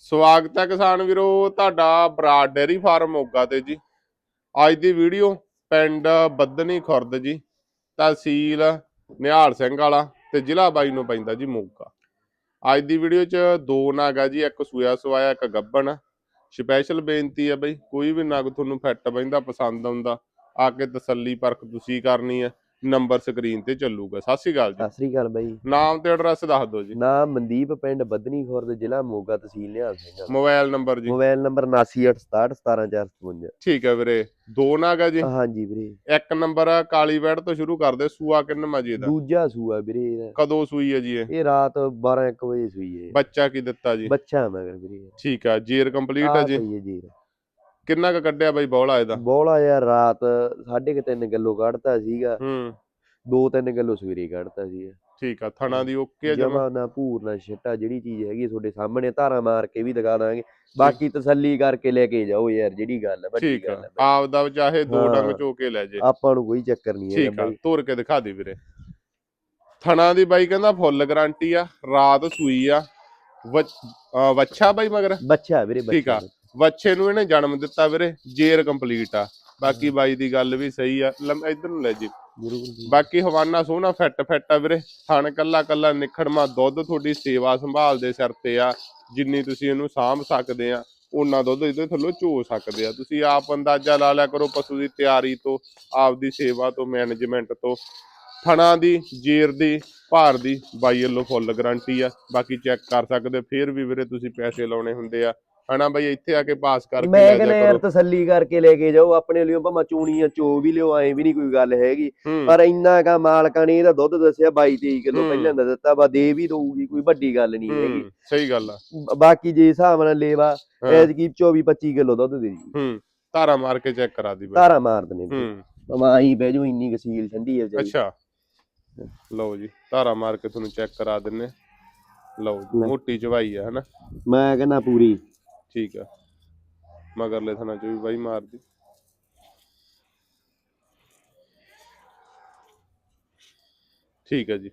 ਸਵਾਗਤ ਹੈ ਕਿਸਾਨ ਵੀਰੋ, ਤੁਹਾਡਾ ਬਰਾਡ ਡੇਅਰੀ ਫਾਰਮ ਮੋਗਾ ਤੇ ਜੀ। ਅੱਜ ਦੀ ਵੀਡੀਓ ਪਿੰਡ ਬੱਦਨੀ ਖੁਰਦ ਜੀ, ਤਹਿਸੀਲ ਨਿਹਾਲ ਸਿੰਘ ਵਾਲਾ ਤੇ ਜ਼ਿਲ੍ਹਾ ਬਾਈ ਨੂੰ ਪੈਂਦਾ ਜੀ ਮੋਗਾ। ਅੱਜ ਦੀ ਵੀਡੀਓ 'ਚ ਦੋ ਨਾਗ ਆ ਜੀ, ਇੱਕ ਸੂਆ ਸਵਾਇਆ, ਇੱਕ ਗੱਬਣ। ਸਪੈਸ਼ਲ ਬੇਨਤੀ ਆ ਬਈ, ਕੋਈ ਵੀ ਨਗ ਤੁਹਾਨੂੰ ਫਿੱਟ ਬੈਂਦਾ ਪਸੰਦ ਆਉਂਦਾ, ਆ ਕੇ ਤਸੱਲੀ ਪਰਖ ਤੁਸੀਂ ਕਰਨੀ ਹੈ ਨੰਬਰ ਸਕਰੀਨ ਤੇ ਚੱਲੂਗਾ। ਸਤਿ ਸ਼੍ਰੀ ਅਕਾਲ ਜੀ। ਸਤਿ ਸ੍ਰੀ ਅਕਾਲ ਬਾਈ। ਨਾਮ ਤੇ ਐਡਰੈਸ ਦੱਸ ਦਿਓ ਜੀ। ਨਾਮ ਮਨਦੀਪ ਪਿੰਡ ਬੱਦਨੀ ਖੁਰਦ ਜ਼ਿਲ੍ਹਾ ਮੋਗਾ ਤਹਿਸੀਲ ਨਿਹਾਲ ਸਿੰਘ ਮੋਬਾਈਲ ਨੰਬਰ ਜੀ। ਮੋਬਾਈਲ ਨੰਬਰ 7986617455 ਠੀਕ ਹੈ ਵੀਰੇ। ਦੋ ਨਗ ਆ ਜੀ। ਹਾਂਜੀ ਵੀਰੇ। ਇੱਕ ਨੰਬਰ ਆ ਕਾਲੀ ਵੈੜ ਤੋਂ ਸ਼ੁਰੂ ਕਰਦੇ ਸੂਆ ਕਿੰਨਾ ਮਜੀ ਦਾ? ਦੂਜਾ ਸੂਆ ਵੀਰੇ ਇਹਦਾ। ਕਦੋਂ ਸੂਈ ਹੈ ਜੀ ਇਹ? ਇਹ ਰਾਤ 12 1 ਵਜੇ ਸੂਈ ਹੈ। ਬੱਚਾ ਕੀ ਦਿੱਤਾ ਜੀ? ਬੱਚਾ ਮਗਰ ਵੀਰੇ। ਠੀਕ ਆ ਜੀਰ ਕੰਪਲੀਟ ਹੈ ਆਹ ਜੀ। ਪਈ ਹੈ ਜੀ ਕਿੰਨਾ ਕ ਕੱਢਿਆ ਬਾਈ ਬੌਲਾ ਇਹਦਾ? ਬੋਲਾ ਯਾਰ ਰਾਤ 3.5 ਕਿਲੋ ਕੱਢਤਾ ਸੀਗਾ। ਹੂੰ। 2-3 ਕਿਲੋ ਸਵੇਰੇ ਕੱਢਤਾ ਸੀਗਾ। ਠੀਕ ਆ ਥਣਾ ਦੀ ਓਕੇ ਜਮਾ ਨਾ ਭੂਰ ਨਾ ਛਿੱਟਾ ਜਿਹੜੀ ਚੀਜ਼ ਹੈਗੀ ਤੁਹਾਡੇ ਸਾਹਮਣੇ ਧਾਰਾ ਮਾਰ ਕੇ ਵੀ ਦਿਖਾ ਦਾਂਗੇ। ਬਾਕੀ ਤਸੱਲੀ ਕਰਕੇ ਲੈ ਕੇ ਜਾਓ ਯਾਰ ਜਿਹੜੀ ਗੱਲ ਹੈ ਵੱਡੀ ਠੀਕ ਆ। ਗੱਲ ਹੈ। ਆਪ ਦਾ ਚਾਹੇ ਦੋ। ਡੰਗ ਚੋ ਕੇ ਲੈ ਜੇ। ਆਪਾਂ ਨੂੰ ਕੋਈ ਚੱਕਰ ਨਹੀਂ ਹੈ ਠੀਕ ਆ ਤੋਰ ਕੇ ਦਿਖਾ ਦੇ ਵੀਰੇ। ਥਣਾ ਦੀ ਬਾਈ ਕਹਿੰਦਾ ਫੁੱਲ ਗਾਰੰਟੀ ਆ ਰਾਤ ਸੂਈ ਆ। ਵੱਛਾ ਬਾਈ ਮਗਰ? ਬੱਚਾ ਵੀਰੇ ਠੀਕ ਆ। ਬੱਚਾ ਵੱਛੇ ਨੂੰ ਇਹਨੇ ਜਨਮ ਦਿੱਤਾ ਵੀਰੇ ਜੇਰ ਕੰਪਲੀਟ ਆ। ਬਾਕੀ ਬਾਈ ਦੀ ਗੱਲ ਵੀ ਸਹੀ ਆ ਇਧਰ ਨੂੰ ਲੈ ਜੀ। ਬਾਕੀ ਹਵਾਨਾ ਸੋਹਣਾ ਫਿੱਟ ਫਿੱਟ ਆ ਵੀਰੇ ਥਣ ਕੱਲਾ ਕੱਲਾ ਨਿਖੜਮਾ ਦੁੱਧ ਤੁਹਾਡੀ ਸੇਵਾ ਸੰਭਾਲ ਦੇ ਸਿਰ ਤੇ ਆ ਜਿੰਨੀ ਤੁਸੀਂ ਇਹਨੂੰ ਸਾਂਭ ਸਕਦੇ ਆ ਉਹਨਾਂ ਦੁੱਧ ਇਹਦੇ ਥੱਲੋਂ ਚੋ ਸਕਦੇ ਆ। ਤੁਸੀਂ ਆਪ ਅੰਦਾਜ਼ਾ ਲਾ ਲਿਆ ਕਰੋ ਪਸ਼ੂ ਦੀ ਤਿਆਰੀ ਤੋਂ ਆਪਦੀ ਸੇਵਾ ਤੋਂ ਮੈਨੇਜਮੈਂਟ ਤੋਂ। ਥਣਾ ਦੀ ਜੇਰ ਦੀ ਭਾਰ ਦੀ ਬਾਈ ਵੱਲੋਂ ਫੁੱਲ ਗਾਰੰਟੀ ਆ। ਬਾਕੀ ਚੈੱਕ ਕਰ ਸਕਦੇ ਫੇਰ ਵੀ ਵੀਰੇ ਤੁਸੀਂ ਪੈਸੇ ਲਾਉਣੇ ਹੁੰਦੇ ਆ। ਹਨਾ ਬਾਈ ਇੱਥੇ ਆ ਕੇ ਪਾਸ ਕਰਕੇ ਮੈਂ ਕਹਿੰਦਾ ਜਾ ਯਾਰ ਤਸੱਲੀ ਕਰਕੇ ਲੈ ਕੇ ਜਾਓ ਆਪਣੇ ਲਈ ਭਾਵੇਂ ਚੂਣੀਆਂ ਚੋ ਵੀ ਲਿਓ ਐ ਵੀ ਨਹੀਂ ਕੋਈ ਗੱਲ ਹੈਗੀ। ਪਰ ਇੰਨਾ ਕਾ ਮਾਲਕਾਂ ਨੇ ਇਹਦਾ ਦੁੱਧ ਦੱਸਿਆ 22 23 ਕਿਲੋ। ਪਹਿਲਾਂ ਦਾ ਦਿੱਤਾ ਬਾ ਦੇ ਵੀ ਦਊਗੀ ਕੋਈ ਵੱਡੀ ਗੱਲ ਨਹੀਂ ਹੈਗੀ। ਸਹੀ ਗੱਲ ਆ। ਬਾਕੀ ਜੇ ਹਿਸਾਬ ਨਾਲ ਲੇਵਾ ਹਾਂ, ਐਤਕੀ 24 25 ਕਿਲੋ ਦੁੱਧ ਦੇ ਜੀ ਹੂੰ ਧਾਰਾ ਮਾਰ ਕੇ ਚੈੱਕ ਕਰਾ ਦੀ ਬਾਈ। ਧਾਰਾ ਮਾਰ ਦਨੇ ਹੂੰ। ਮਾਂ ਹੀ ਬਹਿ ਜੂ ਇੰਨੀ ਕਸੀਲ ਠੰਡੀ ਹੈ ਵਿਚਾਰੀ। ਅੱਛਾ। ਲਓ ਜੀ ਧਾਰਾ ਮਾਰ ਕੇ ਤੁਹਾਨੂੰ ਚੈੱਕ ਕਰਾ ਦਿੰਨੇ। ਲਓ ਜੀ। ਮੋਟੀ ਚਵਾਈ ਆ ਹਨਾ। ਮੈਂ ਕਹਿੰਦਾ ਪੂਰੀ। ਠੀਕ ਆ। ਮਗਰਲੇ ਥਣਾ ਚ ਵੀ ਬਾਈ ਮਾਰਦੀ ਠੀਕ ਆ ਜੀ।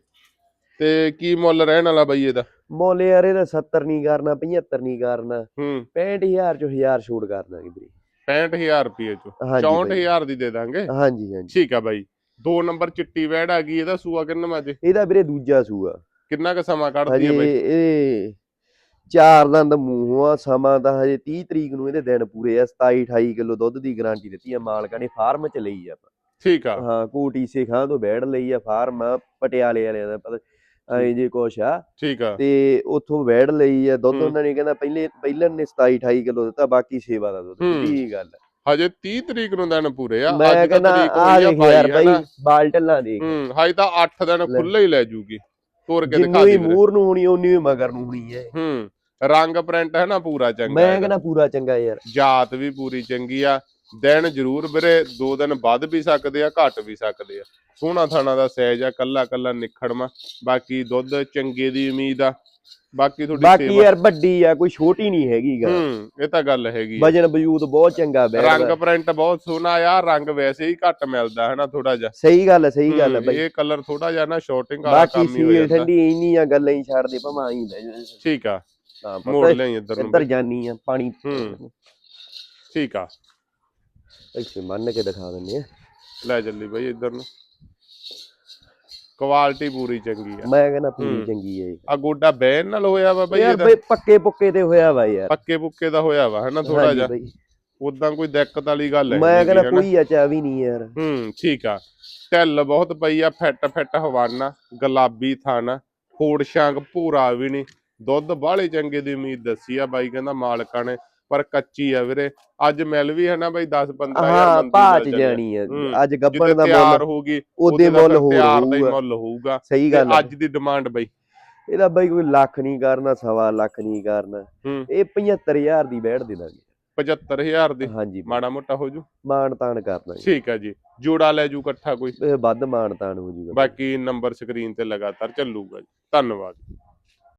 ਤੇ ਕੀ ਮੁੱਲ ਰਹਿਣ ਵਾਲਾ ਬਾਈ ਇਹਦਾ? ਮੁੱਲ ਯਾਰ ਇਹਦਾ 70 ਨਹੀਂ ਕਰਨਾ 75 ਨਹੀਂ ਕਰਨਾ। ਹੂੰ। 65000 ਚੋਂ 1000 ਛੋੜ ਕਰ ਦਾਂਗੇ ਵੀਰੇ। 65000 ਰੁਪਏ ਚ। ਹਾਂਜੀ ਬਾਈ। 64000 ਦੀ ਦੇ ਦਾਂਗੇ? ਹਾਂਜੀ ਹਾਂਜੀ। ਠੀਕ ਆ ਬਾਈ। ਦੋ ਨੰਬਰ ਚਿੱਟੀ ਵੈੜ ਆ ਗਈ ਇਹਦਾ ਸੂਆ ਕਿੰਨਾ ਮਾਜੇ ਇਹਦਾ ਵੀਰੇ ਦੂਜਾ ਸੂਆ। ਕਿੰਨਾ ਕ ਸਮਾਂ ਕੱਢਦੀ ਹੈ ਬਾਈ? ਇਹ ਚਾਰ ਦੰਦ ਮੂੰਹ ਸਮਾਂ ਤਾਂ ਹਜੇ 30 ਤਰੀਕ ਨੂੰ ਇਹਦੇ ਦਿਨ ਪੂਰੇ ਆ 27 28 ਕਿਲੋ ਦੁੱਧ ਦੀ ਗਾਰੰਟੀ ਦਿੱਤੀ ਆ ਮਾਲਕਾਂ ਨੇ ਫਾਰਮ ਚ ਲਈ ਆ ਠੀਕ ਆ ਹਾਂ ਕੋਟੀ ਸੇ ਖਾਂ ਤੋਂ ਬੈੜ ਲਈ ਆ ਫਾਰਮ ਪਟਿਆਲੇ ਵਾਲਿਆਂ ਦਾ ਪਤਾ ਐ ਜੇ ਕੁਛ ਆ ਠੀਕ ਆ ਤੇ ਉੱਥੋਂ ਬੈੜ ਲਈ ਆ ਦੁੱਧ। ਉਹਨਾਂ ਨੇ ਕਹਿੰਦਾ ਪਹਿਲੇ ਪਹਿਲਾਂ ਨੇ 27 28 ਕਿਲੋ ਦਿੱਤਾ ਬਾਕੀ ਸੇਵਾ ਦਾ ਦੁੱਧ। ਇਹ ਗੱਲ। ਹਜੇ 30 ਤਰੀਕ ਨੂੰ ਦਿਨ ਪੂਰੇ ਆ ਅੱਜ ਤਾਂ ਕਹਿੰਦਾ ਤਰੀਕ ਆ ਹੋਈ ਆ ਦੇਖ ਯਾਰ 22 ਬਾਈ ਹਨਾ ਬਾਲਟਲਾਂ ਦੇਖ ਹੂੰ ਹਜੇ ਤਾਂ 8 ਦਿਨ। ਖੁੱਲੇ ਹੀ ਲੈ ਜੂਗੀ ਤੋਰ ਕੇ ਦਿਖਾ ਜਿੰਨੀ। ਮੂਰ ਨੂੰ ਹੋਣੀ ਉਨੀ ਹੀ ਮਗਰ ਨੂੰ ਹੋਣੀ ਹੈ ਹੂੰ ਰੰਗ ਪ੍ਰਿੰਟ ਹੈ ਨਾ ਪੂਰਾ ਚੰਗਾ ਮੈਂ। ਕਹਿੰਦਾ ਪੂਰਾ ਚੰਗਾ ਯਾਰ ਜਾਤ ਵੀ ਪੂਰੀ ਚੰਗੀ ਆ ਦਿਨ ਜ਼ਰੂਰ ਵੀਰੇ ਦੋ ਦਿਨ ਵੱਧ ਵੀ ਸਕਦੇ ਆ ਘਟ ਵੀ ਸਕਦੇ ਆ ਸੋਹਣਾ ਥਾਣਾ ਦਾ ਸਾਈਜ਼ ਆ ਕੱਲਾ ਕੱਲਾ ਨਿਖੜਮਾ ਬਾਕੀ ਦੁੱਧ ਚੰਗੇ ਦੀ ਉਮੀਦ ਆ ਬਾਕੀ ਤੁਹਾਡੀ ਬਾਕੀ ਯਾਰ ਵੱਡੀ ਆ ਕੋਈ ਛੋਟੀ ਨਹੀਂ ਹੈਗੀ ਗਾ। ਹੂੰ ਇਹ ਤਾਂ ਗੱਲ ਹੈਗੀ ਆ। ਵਜਨ ਵਜੂਦ ਬਹੁਤ ਚੰਗਾ ਬੈਠ ਰੰਗ ਪ੍ਰਿੰਟ ਬਹੁਤ ਸੋਹਣਾ ਆ ਰੰਗ ਵੈਸੇ ਹੀ ਘੱਟ ਮਿਲਦਾ ਹੈ ਨਾ ਥੋੜਾ ਜਿਹਾ। ਸਹੀ ਗੱਲ ਹੈ ਸਹੀ ਗੱਲ ਹੈ ਬਾਈ। ਇਹ ਕਲਰ ਥੋੜਾ ਜਿਹਾ ਨਾ ਸ਼ਾਰਟਿੰਗ ਵਾਲਾ ਬਾਕੀ ਕੰਮ ਹੀ ਹੋ ਸੀਲ ਜਾਂਦਾ। ਠੰਡੀ ਇੰਨੀਆਂ ਗੱਲਾਂ ਹੀ ਛੱਡ ਦੇ ਭਾਵੇਂ ਆਈ ਜਾ ਠੀਕ ਆ। ਹਾਂ ਮੋੜ ਲਈ ਇੱਧਰ ਨੂੰ। ਇੱਧਰ। ਜਾਨੀ ਆ ਪਾਣੀ ਹੂੰ। ਠੀਕ ਆ। ਇੱਥੇ ਮੰਨ ਕੇ ਦਿਖਾ ਦਿੰਦੇ ਆ। ਲੈ ਚੱਲੀ ਬਈ ਇੱਧਰ ਨੂੰ। ਕੁਆਲਿਟੀ ਪੂਰੀ ਚੰਗੀ ਆ। ਮੈਂ ਕਹਿੰਦਾ ਪੂਰੀ। ਚੰਗੀ ਹੈ ਆ ਗੋਡਾ ਬੈਨ ਨਾਲ ਹੋਇਆ ਵਾ ਬਈ ਯਾਰ ਬਈ ਪੱਕੇ ਪੁੱਕੇ ਤੇ ਹੋਇਆ ਵਾ ਯਾਰ। ਪੱਕੇ ਪੁੱਕੇ ਦਾ ਹੋਇਆ ਵਾ ਹਨਾ ਥੋੜਾ ਜਿਹਾ। ਉਦਾਂ ਕੋਈ ਦਿੱਕਤ ਵਾਲੀ ਗੱਲ ਹੈ ਮੈਂ ਕਹਿੰਦਾ ਕੋਈ ਅਚਾ ਵੀ ਨਹੀਂ ਯਾਰ। ਹੂੰ ਠੀਕ ਆ। ਢਿੱਲ ਬਹੁਤ ਪਈ ਆ ਫਿੱਟ ਫਿੱਟ ਹਵਾਨਾ ਗੁਲਾਬੀ ਥਣ ਫੋੜ ਸ਼ਾਂਕ ਭੂਰਾ ਵੀ ਨਹੀਂ। ਦੁੱਧ ਬਾਹਲੇ ਚੰਗੇ ਦੀ ਉਮੀਦ ਦੱਸੀ ਆ ਬਾਈ ਕਹਿੰਦਾ ਮਾਲਕਾਂ ਨੇ। ਪਰ ਕੱਚੀ ਆ ਵੀਰੇ। ਅੱਜ ਮਿਲ ਵੀ ਹੈ ਨਾ ਬਾਈ 10 15000 ਹਾਂ ਬੰਦੀ ਭਾਜ ਜਾਣੀ ਹੈ ਹੂੰ। ਅੱਜ ਗੱਬਣ ਦਾ ਮੁੱਲ ਹੋਊਗੀ ਉਹਦੇ ਮੁੱਲ ਤਿਆਰ ਦਾ ਹੀ ਹੋਊਗਾ। ਮੁੱਲ ਹੋਊਗਾ ਸਹੀ ਗੱਲ ਹੈ ਅੱਜ ਦੀ ਡਿਮਾਂਡ ਬਈ। ਇਹਦਾ ਬਾਈ ਕੋਈ ਲੱਖ ਨਹੀਂ ਕਰਨਾ ਸਵਾ ਲੱਖ ਨਹੀਂ ਕਰਨਾ। ਹੂੰ। ਇਹ 75000 ਦੀ ਬੈਠ ਦੇ ਦਾਂਗੇ। 75000 ਦੀ? ਹਾਂਜੀ। ਮਾੜਾ ਮੋਟਾ ਹੋ ਜੂ। ਮਾਣ ਤਾਣ ਕਰਨਾ ਠੀਕ ਆ ਜੀ। ਜੋੜਾ ਲੈ ਜੂ ਇਕੱਠਾ ਕੋਈ। ਵੱਧ ਮਾਣ ਤਾਣ ਹੋ ਜੂਗਾ। ਬਾਕੀ ਨੰਬਰ ਸਕਰੀਨ ਤੇ ਲਗਾਤਾਰ ਚੱਲੂਗਾ ਜੀ। ਧੰਨਵਾਦ।